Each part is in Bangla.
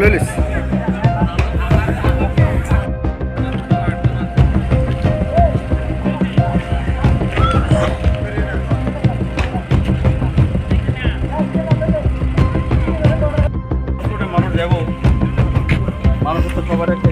লইলিস মানুষ তো সবার একটা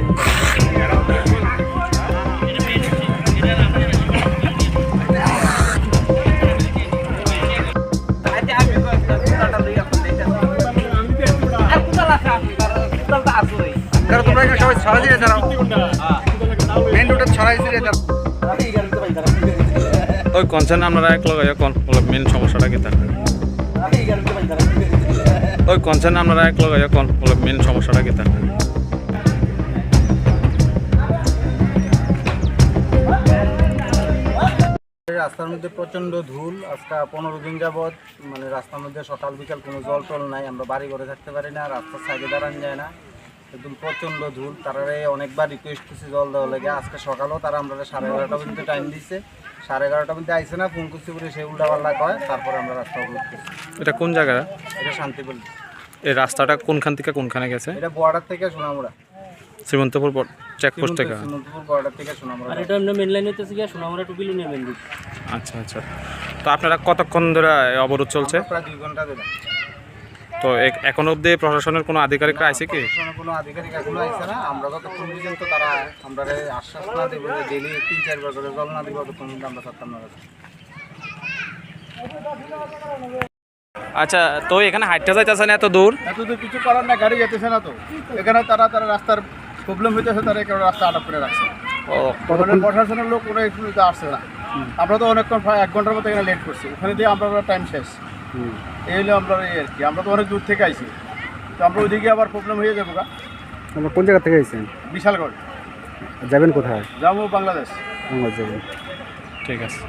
মেইন রোডে ছড়াইছে রে ওই কনসার্ন আপনারা এক লগাইয়া কোন? মেন সমস্যাটা কি থাকে ওই কনসার্ন আপনারা এক লগাইয়া কোন? মেন সমস্যাটা কি থাকে রাস্তার মধ্যে প্রচণ্ড ধুল আজকে পনেরো দিন যাবৎ মানে রাস্তার মধ্যে সকাল বিকাল কোনো জল টল নাই আমরা বাড়ি ঘরে থাকতে পারি না রাস্তার সাইডে দাঁড়ানো যায় না। একদম প্রচণ্ড ধুল। তারা অনেকবার রিকোয়েস্ট করছে জল দেওয়া লাগে। আজকে সকালেও তারা আমরা সাড়ে এগারোটা পর্যন্ত টাইম দিচ্ছে সাড়ে এগারোটা পর্যন্ত আইসে না ফোন করছি বলে সে উল্টা পাল্লা কয়। তারপরে আমরা রাস্তা অবরোধ করছি। এটা কোন জায়গা এটা শান্তিপুর। এই রাস্তাটা কোনখান থেকে কোনখানে গেছে? এটা বর্ডার থেকে সোনামুড়া। শ্রীমন্তপুর চেকপোস্ট থেকে। শ্রীমন্তপুর বর্ডার থেকে সোনামুড়া। আর এটা এমনি মেন লাইন হইতেছে গিয়া সোনামুড়া টু বিলুনিয়া রোড আচ্ছা আচ্ছা। তো আপনারা কতক্ষণ ধরে অবরোধ চলছে? প্রায় দুই ঘণ্টা ধরে। তো এখন অবধি প্রশাসনের কোনো আধিকারিকরা আছে কি? কোনো আধিকারিক এখনও আইছে না। আমরা যতক্ষণ পর্যন্ত তারা আমরা আশ্বাস না দেবো ডেলি তিন চারবার করে জল না দিব ততক্ষণ আমরা থাকতাম না। আচ্ছা তো এখানে হাইটটা যাইতেছে না এত দূর? এত দূর কিছু করার না গাড়ি যেতেছে না তো। এখানে তারা তারা রাস্তার প্রবলেম হইতেছে তারা এখানে রাস্তা আটক করে রাখছে। ও। প্রশাসনের লোক কোনো একটু আসছে না। আমরা তো অনেকক্ষণ এক ঘণ্টার মতো এখানে লেট করছি। ওখানে দিয়ে আমরা টাইম শেষ। এই হলো আমরা এই আর কি। আমরা তো অনেক দূর থেকে আইছি। তো আমরা ওইদিকে আবার প্রবলেম হয়ে যাব গা। আপনার কোন জায়গা থেকে এসেছেন বিশালগড়। যাবেন কোথায়? যাব বাংলাদেশ। বাংলাদেশ যাবেন। ঠিক আছে।